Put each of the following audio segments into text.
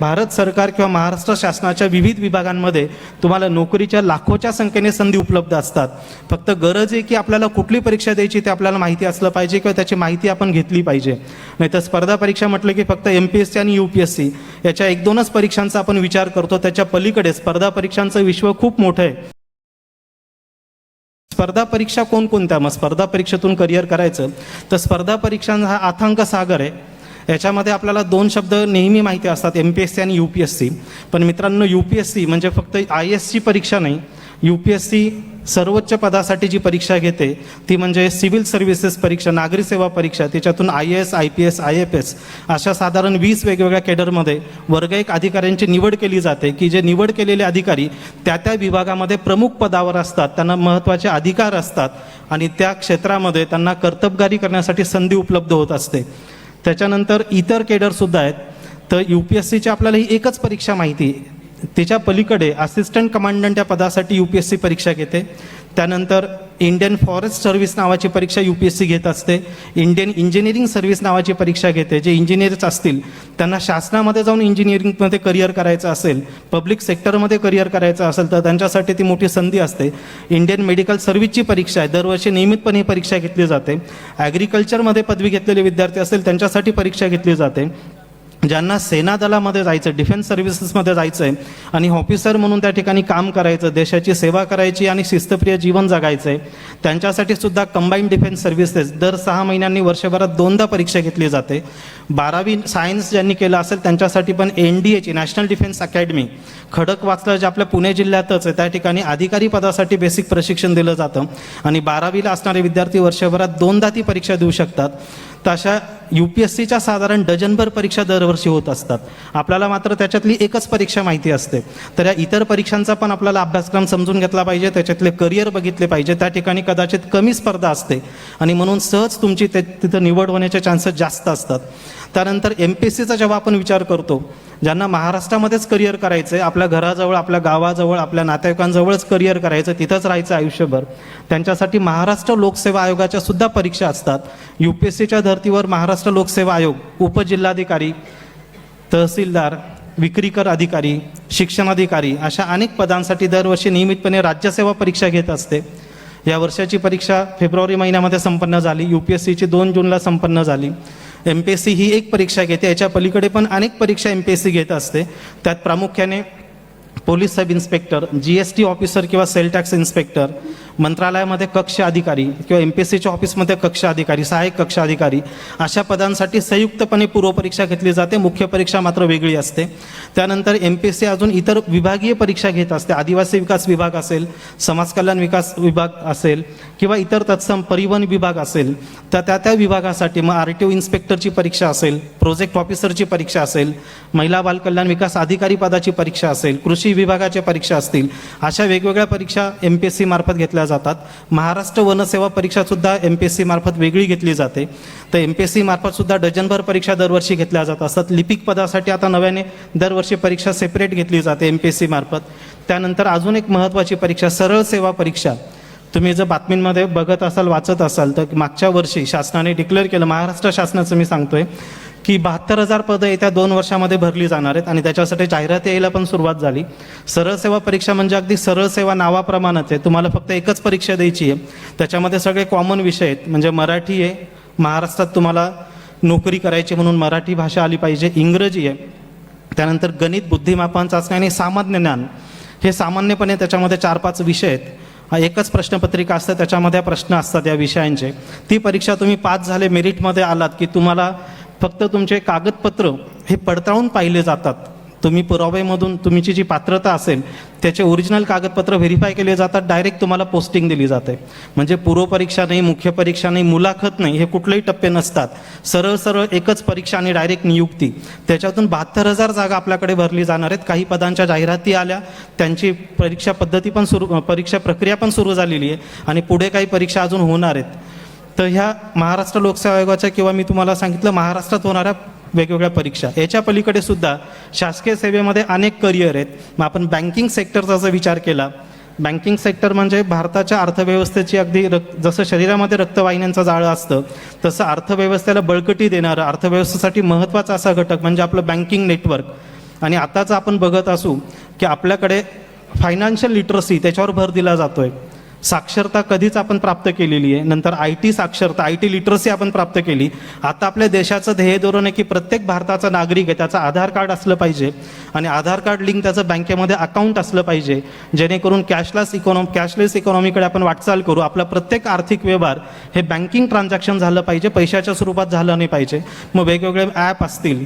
भारत सरकार किंवा महाराष्ट्र शासनाच्या विविध विभागांमध्ये तुम्हाला नोकरीच्या लाखोच्या संख्येने संधी उपलब्ध असतात. फक्त गरज आहे की आपल्याला कुठली परीक्षा द्यायची ते आपल्याला माहिती असलं पाहिजे किंवा त्याची माहिती आपण घेतली पाहिजे. नाही तर स्पर्धा परीक्षा म्हटलं की फक्त एम पी एस सी आणि यू पी एस सी याच्या एक दोनच परीक्षांचा आपण विचार करतो. त्याच्या पलीकडे स्पर्धा परीक्षांचं विश्व खूप मोठं आहे. स्पर्धा परीक्षा कोणकोणत्या? मग स्पर्धा परीक्षेतून करिअर करायचं. तर स्पर्धा परीक्षांचा हा आथांक सागर आहे. याच्यामध्ये आपल्याला दोन शब्द नेहमी माहिती असतात एम पी एस सी आणि यू पी एस सी पण मित्रांनो यू पी एस सी म्हणजे फक्त आय एस सी परीक्षा नाही यू पी एस सी सर्वोच्च पदासाठी जी परीक्षा घेते ती म्हणजे सिव्हिल सर्व्हिसेस परीक्षा नागरी सेवा परीक्षा त्याच्यातून I S I P S I F S अशा साधारण वीस वेगवेगळ्या केडरमध्ये वर्ग एक अधिकाऱ्यांची निवड केली जाते की जे निवड केलेले अधिकारी त्या त्या विभागामध्ये प्रमुख पदावर असतात त्यांना महत्त्वाचे अधिकार असतात आणि त्या क्षेत्रामध्ये त्यांना कर्तबगारी करण्यासाठी संधी उपलब्ध होत असते. त्याच्यानंतर इतर केडरसुद्धा आहेत तर यू पी एस सीची आपल्याला ही एकच परीक्षा माहिती आहे. त्याच्या पलीकडे असिस्टंट कमांडंट या पदासाठी यू पी एस सी परीक्षा घेते त्यानंतर इंडियन फॉरेस्ट सर्व्हिस नावाची परीक्षा यू पी एस सी घेत असते. इंडियन इंजिनिअरिंग सर्व्हिस नावाची परीक्षा घेते. जे इंजिनियर्स असतील त्यांना शासनामध्ये जाऊन इंजिनिअरिंगमध्ये करिअर करायचं असेल पब्लिक सेक्टरमध्ये करिअर करायचं असेल तर त्यांच्यासाठी ती मोठी संधी असते. इंडियन मेडिकल सर्व्हिसची परीक्षा आहे. दरवर्षी नियमितपणे ही परीक्षा घेतली जाते. ॲग्रिकल्चरमध्ये पदवी घेतलेले विद्यार्थी असतील त्यांच्यासाठी परीक्षा घेतली जाते. ज्यांना सेना दलामध्ये जायचं डिफेन्स सर्व्हिसेसमध्ये जायचं आहे आणि ऑफिसर म्हणून त्या ठिकाणी काम करायचं देशाची सेवा करायची आणि शिस्तप्रिय जीवन जगायचं आहे त्यांच्यासाठी सुद्धा कंबाईंड डिफेन्स सर्व्हिसेस दर सहा महिन्यांनी वर्षभरात दोनदा परीक्षा घेतली जाते. बारावी सायन्स ज्यांनी केलं असेल त्यांच्यासाठी पण एन डी एची नॅशनल डिफेन्स अकॅडमी खडक वाचलं जे आपल्या पुणे जिल्ह्यातच आहे त्या ठिकाणी अधिकारी पदासाठी बेसिक प्रशिक्षण दिलं जातं. आणि बारावीला असणारे विद्यार्थी वर्षभरात दोनदा ती परीक्षा देऊ शकतात. तर अशा यू पी एस सीच्या साधारण डझनभर परीक्षा दरवर्षी होत असतात. आपल्याला मात्र त्याच्यातली एकच परीक्षा माहिती असते. तर या इतर परीक्षांचा पण आपल्याला अभ्यासक्रम समजून घेतला पाहिजे त्याच्यातले करिअर बघितले पाहिजे त्या ठिकाणी कदाचित कमी स्पर्धा असते. आणि म्हणून सहज तुमची ते तिथं निवड होण्याचे चान्सेस जास्त असतात. त्यानंतर एम पी एस सीचा जेव्हा आपण विचार करतो ज्यांना महाराष्ट्रामध्येच करिअर करायचं आहे आपल्या घराजवळ आपल्या गावाजवळ आपल्या नातेवाईकांजवळच करिअर करायचं तिथंच राहायचं आयुष्यभर त्यांच्यासाठी महाराष्ट्र लोकसेवा आयोगाच्या सुद्धा परीक्षा असतात. यू पी एस सीच्या धर्तीवर महाराष्ट्र लोकसेवा आयोग उपजिल्हाधिकारी तहसीलदार विक्रीकर अधिकारी शिक्षणाधिकारी अशा अनेक पदांसाठी दरवर्षी नियमितपणे राज्यसेवा परीक्षा घेत असते. या वर्षाची परीक्षा फेब्रुवारी महिन्यामध्ये संपन्न झाली. यू पी एस सीची दोन जूनला संपन्न झाली. एम पी एस सी ही एक परीक्षा घेते. याच्या पलीकडे पण अनेक परीक्षा एम पी एस सी घेत असते. त्यात प्रामुख्याने police sub inspector G S T officer किंवा सेल टॅक्स इन्स्पेक्टर मंत्रालयामध्ये कक्ष अधिकारी किंवा एम पी एस सीच्या ऑफिसमध्ये कक्ष अधिकारी सहाय्यक कक्ष अधिकारी अशा पदांसाठी संयुक्तपणे पूर्वपरीक्षा घेतली जाते. मुख्य परीक्षा मात्र वेगळी असते. त्यानंतर एम पी एस सी अजून इतर विभागीय परीक्षा घेत असते. आदिवासी विकास विभाग असेल समाज कल्याण विकास विभाग असेल किंवा इतर तत्सम परिवहन विभाग असेल तर त्या त्या विभागासाठी मग आर टी ओ इन्स्पेक्टरची परीक्षा असेल प्रोजेक्ट ऑफिसरची परीक्षा असेल महिला बालकल्याण विकास अधिकारी पदाची परीक्षा असेल कृषी विभागाच्या परीक्षा असतील अशा वेगवेगळ्या परीक्षा एम पी एस सी मार्फत घेतल्या जातात. महाराष्ट्र वनसेवा परीक्षासुद्धा एम पी एस सी मार्फत वेगळी घेतली जाते. तर एम पी एस सी मार्फत सुद्धा डझनभर परीक्षा दरवर्षी घेतल्या जात असतात. लिपिक पदासाठी आता नव्याने दरवर्षी परीक्षा सेपरेट घेतली जाते एम पी एस सी मार्फत. त्यानंतर अजून एक महत्त्वाची परीक्षा सरळ सेवा परीक्षा. तुम्ही जर बातमींमध्ये बघत असाल वाचत असाल तर मागच्या वर्षी शासनाने डिक्लेअर केलं महाराष्ट्र शासनाचं मी सांगतोय की बहात्तर हजार पदं येत्या दोन वर्षामध्ये भरली जाणार आहेत आणि त्याच्यासाठी जाहिरात यायला पण सुरुवात झाली. सरळ सेवा परीक्षा म्हणजे अगदी सरळ सेवा नावाप्रमाणेच आहे. तुम्हाला फक्त एकच परीक्षा द्यायची आहे. त्याच्यामध्ये सगळे कॉमन विषय आहेत. म्हणजे मराठी आहे. महाराष्ट्रात तुम्हाला नोकरी करायची म्हणून मराठी भाषा आली पाहिजे. इंग्रजी आहे. त्यानंतर गणित बुद्धिमापन चाचणी आणि सामान्य ज्ञान हे सामान्यपणे त्याच्यामध्ये चार पाच विषय आहेत. एकच प्रश्नपत्रिका असते त्याच्यामध्ये प्रश्न असतात या विषयांचे. ती परीक्षा तुम्ही पास झाले मेरिटमध्ये आलात की तुम्हाला फक्त तुमचे कागदपत्र हे पडताळून पाहिले जातात. तुम्ही पुराव्यामधून तुमची जी पात्रता असेल त्याचे ओरिजिनल कागदपत्र व्हेरीफाय केले जातात डायरेक्ट तुम्हाला पोस्टिंग दिली जाते. म्हणजे पूर्वपरीक्षा नाही मुख्य परीक्षा नाही मुलाखत नाही हे कुठलेही टप्पे नसतात. सरळ सरळ एकच परीक्षा आणि डायरेक्ट नियुक्ती. त्याच्यातून बहात्तर हजार जागा आपल्याकडे भरली जाणार आहेत. काही पदांच्या जाहिराती आल्या त्यांची परीक्षा पद्धती पण सुरू परीक्षा प्रक्रिया पण सुरू झालेली आहे आणि पुढे काही परीक्षा अजून होणार आहेत. तर ह्या महाराष्ट्र लोकसेवा आयोगाच्या किंवा मी तुम्हाला सांगितलं महाराष्ट्रात होणाऱ्या वेगवेगळ्या परीक्षा. याच्या पलीकडे सुद्धा शासकीय सेवेमध्ये अनेक करिअर आहेत. मग आपण बँकिंग सेक्टरचा जर विचार केला बँकिंग सेक्टर म्हणजे भारताच्या अर्थव्यवस्थेची अगदी रक्त जसं शरीरामध्ये रक्तवाहिन्यांचं जाळं असतं तसं अर्थव्यवस्थेला बळकटी देणारं अर्थव्यवस्थेसाठी महत्त्वाचा असा घटक म्हणजे आपलं बँकिंग नेटवर्क आणि आताच आपण बघत असू की आपल्याकडे फायनान्शियल लिटरसी त्याच्यावर भर दिला जातो आहे साक्षरता कधीच आपण प्राप्त केलेली आहे. नंतर आय टी साक्षरता आय टी लिटरसी आपण प्राप्त केली. आता आपल्या देशाचं ध्येय धोरण आहे की प्रत्येक भारताचा नागरिक आहे त्याचं आधार कार्ड असलं पाहिजे. आणि आधार कार्ड लिंक त्याचं बँकेमध्ये अकाउंट असलं पाहिजे. जेणेकरून कॅशलेस इकॉनॉम कॅशलेस इकॉनॉमीकडे आपण वाटचाल करू. आपला प्रत्येक आर्थिक व्यवहार हे बँकिंग ट्रान्झॅक्शन झालं पाहिजे पैशाच्या स्वरूपात झालं नाही पाहिजे. मग वेगवेगळे ॲप असतील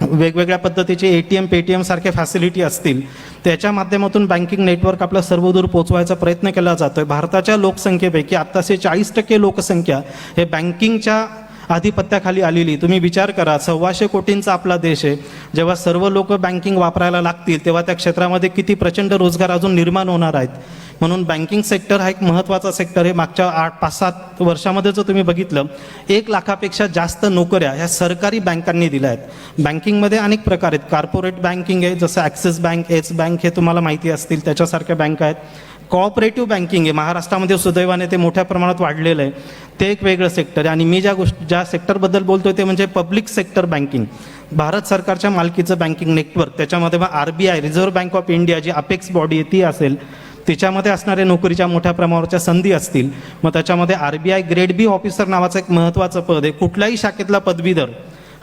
वेगवेगळ्या पद्धतीचे A T M pay T facility असतील. त्याच्या माध्यमातून बँकिंग नेटवर्क आपला सर्वदूर पोहोचवायचा प्रयत्न केला जातो आहे भारताच्या लोकसंख्येपैकी आत्ताचे चाळीस टक्के लोकसंख्या हे बँकिंगच्या आधिपत्याखाली आलेली. तुम्ही विचार करा सव्वाशे कोटींचा आपला देश आहे. जेव्हा सर्व लोक बँकिंग वापरायला लागतील तेव्हा त्या क्षेत्रामध्ये किती प्रचंड रोजगार अजून निर्माण होणार आहेत. म्हणून बँकिंग सेक्टर हा एक महत्त्वाचा सेक्टर हे मागच्या आठ पाच सात वर्षामध्ये जर तुम्ही बघितलं एक लाखापेक्षा जास्त नोकऱ्या ह्या सरकारी बँकांनी दिल्या आहेत. बँकिंगमध्ये अनेक प्रकार आहेत. कॉर्पोरेट बँकिंग आहे जसं ॲक्सिस बँक एस बँक हे तुम्हाला माहिती असतील त्याच्यासारख्या बँका आहेत. कॉपरेटिव्ह बँकिंग आहे. महाराष्ट्रामध्ये सुदैवाने ते मोठ्या प्रमाणात वाढलेलं आहे. ते एक वेगळं सेक्टर आहे. आणि मी ज्या गोष्ट ज्या सेक्टरबद्दल बोलतोय ते म्हणजे पब्लिक सेक्टर बँकिंग भारत सरकारच्या मालकीचं बँकिंग नेटवर्क त्याच्यामध्ये मग R B I Reserve Bank of India G apex body आहे ती असेल. तिच्यामध्ये असणाऱ्या नोकरीच्या मोठ्या प्रमाणावरच्या संधी असतील मग त्याच्यामध्ये R B I grade B officer नावाचं एक महत्त्वाचं पद आहे. कुठल्याही शाखेतला पदवीधर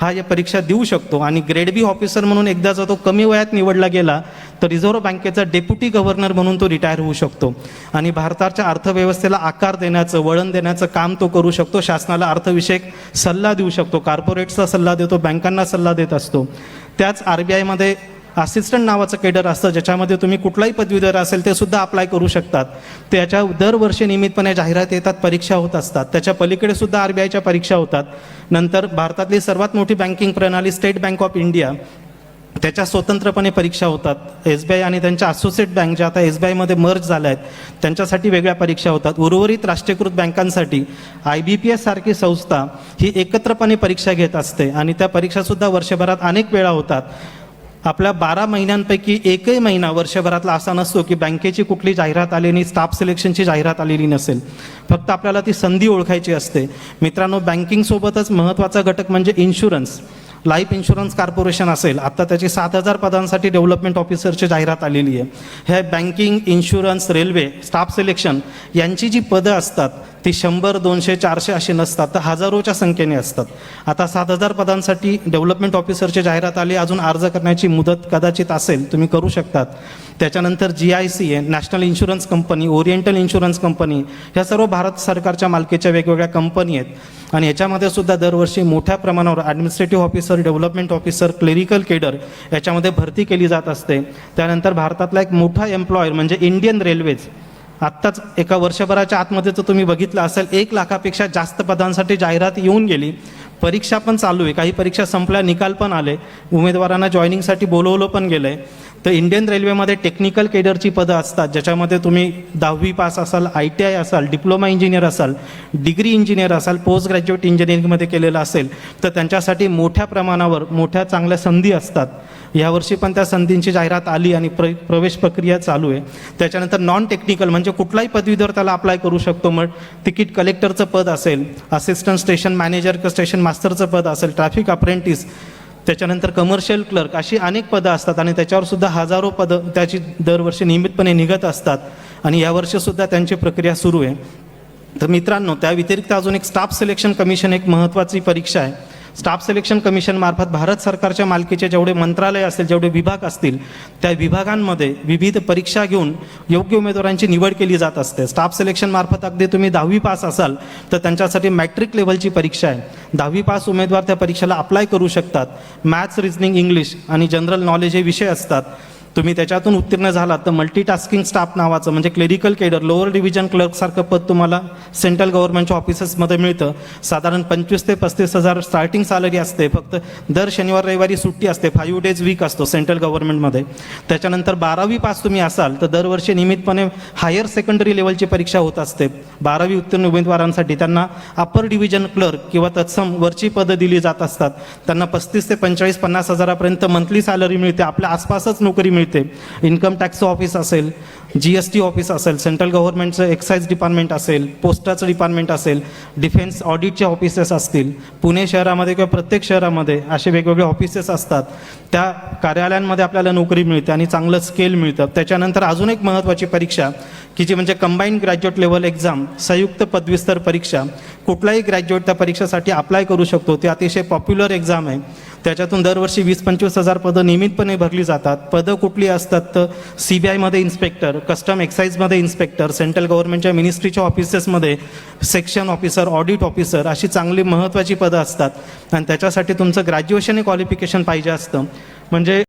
हा या परीक्षा देऊ शकतो आणि ग्रेड बी ऑफिसर म्हणून एकदा जर तो कमी वयात निवडला गेला तर रिझर्व्ह बँकेचा डेप्युटी गव्हर्नर म्हणून तो रिटायर होऊ शकतो. आणि भारताच्या अर्थव्यवस्थेला आकार देण्याचं वळण देण्याचं काम तो करू शकतो. शासनाला अर्थविषयक सल्ला देऊ शकतो. कॉर्पोरेट्सचा सल्ला देतो. बँकांना सल्ला देत असतो. त्याच आर बी आयमध्ये असिस्टंट नावाचं केडर असतं ज्याच्यामध्ये तुम्ही कुठलाही पदवीधर असेल ते सुद्धा अप्लाय करू शकतात. त्याच्या दरवर्षी नियमितपणे जाहिरात येतात परीक्षा होत असतात. त्याच्या पलीकडे सुद्धा आर बी आयच्या परीक्षा होतात. नंतर भारतातली सर्वात मोठी बँकिंग प्रणाली स्टेट बँक ऑफ इंडिया त्याच्या स्वतंत्रपणे परीक्षा होतात. एस बी आय आणि त्यांच्या असोसिएट बँक ज्या आता एस बी आयमध्ये मर्ज झाल्या आहेत त्यांच्यासाठी वेगळ्या परीक्षा होतात. उर्वरित राष्ट्रीयकृत बँकांसाठी आय बी पी एस सारखी संस्था ही एकत्रपणे परीक्षा घेत असते आणि त्या परीक्षासुद्धा वर्षभरात अनेक वेळा होतात. आपल्या बारा महिन्यांपैकी एकही महिना वर्षभरातला असा नसतो की बँकेची कुठली जाहिरात आली नाही स्टाफ सिलेक्शनची जाहिरात आलेली नसेल. फक्त आपल्याला ती संधी ओळखायची असते. मित्रांनो बँकिंगसोबतच महत्त्वाचा घटक म्हणजे इन्शुरन्स. लाईफ इन्शुरन्स कॉर्पोरेशन असेल आत्ता त्याची सात हजार पदांसाठी डेव्हलपमेंट ऑफिसरची जाहिरात आलेली आहे. हे banking insurance railway staff selection यांची जी पदं असतात ती शंभर दोनशे चारशे अशी नसतात. तर हजारोच्या संख्येने असतात. आता सात हजार पदांसाठी डेव्हलपमेंट ऑफिसरची जाहिरात आली. अजून अर्ज करण्याची मुदत कदाचित असेल तुम्ही करू शकतात. त्याच्यानंतर जी आय सी आहे National Insurance Company Oriental Insurance Company ह्या सर्व भारत सरकारच्या मालकीच्या वेगवेगळ्या कंपनी आहेत. आणि याच्यामध्ये सुद्धा दरवर्षी मोठ्या प्रमाणावर administrative officer development officer clerical cadre याच्यामध्ये भरती केली जात असते. त्यानंतर भारतातला एक मोठा एम्प्लॉयर म्हणजे इंडियन रेल्वेज आत्ताच एका वर्षभराच्या आतमध्ये तर तुम्ही बघितलं असेल एक लाखापेक्षा जास्त पदांसाठी जाहिरात येऊन गेली. परीक्षा पण चालू आहे. काही परीक्षा संपल्या निकाल पण आले. उमेदवारांना जॉईनिंगसाठी बोलवलं पण गेलं आहे तर इंडियन रेल्वेमध्ये टेक्निकल केडरची पदं असतात ज्याच्यामध्ये तुम्ही दहावी पास असाल आय टी आय असाल डिप्लोमा इंजिनियर असाल डिग्री इंजिनियर असाल पोस्ट ग्रॅज्युएट इंजिनिअरिंगमध्ये केलेलं असेल तर त्यांच्यासाठी मोठ्या प्रमाणावर मोठ्या चांगल्या संधी असतात. यावर्षी पण त्या संधींची जाहिरात आली आणि प्र प्रवेश प्रक्रिया चालू आहे. त्याच्यानंतर नॉन टेक्निकल म्हणजे कुठलाही पदवीधर त्याला अप्लाय करू शकतो मग तिकीट कलेक्टरचं पद असेल असिस्टंट स्टेशन मॅनेजर किंवा स्टेशन मास्टरचं पद असेल ट्रॅफिक अप्रेंटिस त्याच्यानंतर कमर्शियल क्लर्क अशी अनेक पदं असतात आणि त्याच्यावर सुद्धा हजारो पदं त्याची दरवर्षी नियमितपणे निघत असतात. आणि यावर्षीसुद्धा त्यांची प्रक्रिया सुरू आहे. तर मित्रांनो त्या व्यतिरिक्त अजून एक स्टाफ सिलेक्शन कमिशन एक महत्त्वाची परीक्षा आहे. स्टाफ सिलेक्शन कमिशनमार्फत भारत सरकारच्या मालकीचे जेवढे मंत्रालय असतील जेवढे विभाग असतील त्या विभागांमध्ये विविध परीक्षा घेऊन योग्य उमेदवारांची निवड केली जात असते. स्टाफ सिलेक्शनमार्फत अगदी तुम्ही दहावी पास असाल तर त्यांच्यासाठी मॅट्रिक लेवलची परीक्षा आहे. दहावी पास उमेदवार त्या परीक्षेला अप्लाय करू शकतात. मॅथ्स रिजनिंग इंग्लिश आणि जनरल नॉलेज हे विषय असतात. तुम्ही त्याच्यातून उत्तीर्ण झालात तर मल्टीटास्किंग स्टाफ नावाचं म्हणजे क्लेरिकल केडर लोअर डिव्हिजन क्लर्कसारखं पद तुम्हाला सेंट्रल गव्हर्नमेंटच्या ऑफिसेसमध्ये मिळतं. साधारण पंचवीस ते पस्तीस हजार स्टार्टिंग सॅलरी असते. फक्त दर शनिवार रविवारी सुट्टी असते. फाईव्ह डेज वीक असतो सेंट्रल गव्हर्नमेंटमध्ये त्याच्यानंतर बारावी पास तुम्ही असाल तर दरवर्षी नियमितपणे हायर सेकंडरी लेवलची परीक्षा होत असते. बारावी उत्तीर्ण उमेदवारांसाठी त्यांना अप्पर डिव्हिजन क्लर्क किंवा तत्सम वरची पदं दिली जात असतात. त्यांना पस्तीस ते पंचेचाळीस पन्नास हजारापर्यंत मंथली सॅलरी मिळते. आपल्या आसपासच नोकरी मिळते. मिळते. इन्कम टॅक्सचं ऑफिस असेल जी एस टी ऑफिस असेल सेंट्रल गव्हर्नमेंटचं एक्साईज डिपार्टमेंट असेल पोस्टाचं डिपार्टमेंट असेल डिफेन्स ऑडिटचे ऑफिसेस असतील पुणे शहरामध्ये किंवा प्रत्येक शहरामध्ये असे वेगवेगळे ऑफिसेस असतात. त्या कार्यालयांमध्ये आपल्याला नोकरी मिळते आणि चांगलं स्केल मिळतं. त्याच्यानंतर अजून एक महत्त्वाची परीक्षा की जी म्हणजे कंबाईंड ग्रॅज्युएट लेवल एक्झाम संयुक्त पदवीस्तर परीक्षा कुठलाही ग्रॅज्युएट त्या परीक्षेसाठी अप्लाय करू शकतो. ते अतिशय पॉप्युलर एक्झाम आहे. त्याच्यातून दरवर्षी वीस पंचवीस हजार पदं नियमितपणे भरली जातात. पदं कुठली असतात तर सी बी आयमध्ये इन्स्पेक्टर कस्टम एक्साईजमध्ये इन्स्पेक्टर सेंट्रल गव्हर्नमेंटच्या मिनिस्ट्रीच्या ऑफिसेसमध्ये सेक्शन ऑफिसर ऑडिट ऑफिसर अशी चांगली महत्त्वाची पदं असतात. आणि त्याच्यासाठी तुमचं ग्रॅज्युएशन क्वालिफिकेशन पाहिजे असतं. म्हणजे